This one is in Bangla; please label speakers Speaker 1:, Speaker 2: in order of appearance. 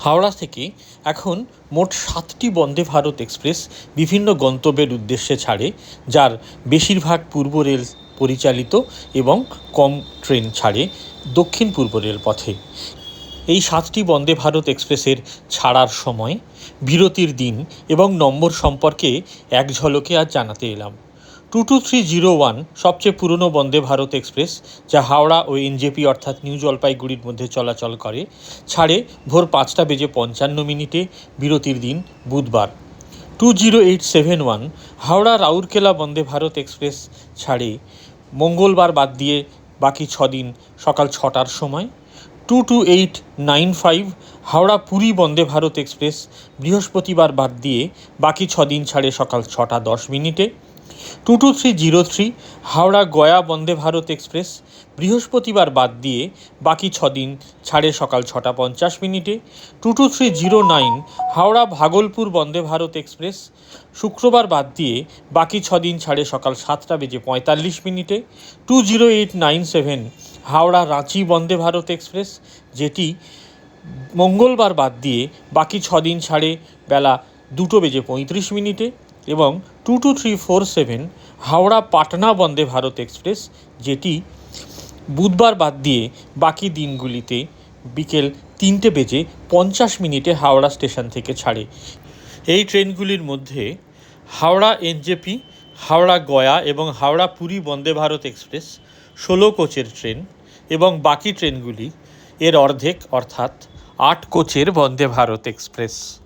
Speaker 1: হাওড়া থেকে এখন মোট সাতটি বন্দে ভারত এক্সপ্রেস বিভিন্ন গন্তব্যের উদ্দেশ্যে ছাড়ে, যার বেশিরভাগ পূর্ব রেল পরিচালিত এবং কম ট্রেন ছাড়ে দক্ষিণ পূর্ব রেল পথে এই সাতটি বন্দে ভারত এক্সপ্রেসের ছাড়ার সময় বিরতির দিন এবং নম্বর সম্পর্কে এক ঝলকে আজ জানাতে এলাম। Two two three zero one, সবচেয়ে পুরনো বন্দে ভারত এক্সপ্রেস, যা হাওড়া ও এনজেপি অর্থাৎ নিউ জলপাইগুড়ির মধ্যে চলাচল করে, ছাড়ে ভোর পাঁচটা বেজে পঞ্চান্ন মিনিটে বিরতির দিন, বুধবার। Two zero eight seven one, Howrah Rourkela Vande Bharat express ছাড়ে, মঙ্গলবার বাদ দিয়ে বাকি ছদিন সকাল ছটার সময়। Two two eight nine five, Howrah Puri Vande Bharat express বৃহস্পতিবার বাদ দিয়ে বাকি ছদিন ছাড়ে সকাল ছটা দশ মিনিটে। Two two three zero three, Howrah Gaya Vande Bharat express. বৃহস্পতিবার বাদ দিয়ে বাকি ছদিন ছাড়ে সকাল ছটা পঞ্চাশ মিনিটে। Two two three zero nine, Howrah Bhagalpur Vande Bharat express. শুক্রবার বাদ দিয়ে বাকি ছদিন ছাড়ে সকাল সাতটা বেজে পঁয়তাল্লিশ মিনিটে। Two zero eight nine seven, Howrah Ranchi Vande Bharat express, যেটি মঙ্গলবার বাদ দিয়ে বাকি ছদিন ছাড়ে বেলা দুটো বেজে পঁয়ত্রিশ মিনিটে। এবং two two three four seven Howrah Patna Vande Bharat express, যেটি বুধবার বাদ দিয়ে বাকি দিনগুলিতে বিকেল তিনটে বেজে পঞ্চাশ মিনিটে হাওড়া স্টেশন থেকে ছাড়ে। এই ট্রেনগুলির মধ্যে হাওড়া এনজেপি, হাওড়া গয়া এবং হাওড়া পুরী বন্দে ভারত এক্সপ্রেস, ষোলো কোচের ট্রেন এবং বাকি ট্রেনগুলি এর অর্ধেক, অর্থাৎ আট কোচের বন্দে ভারত এক্সপ্রেস।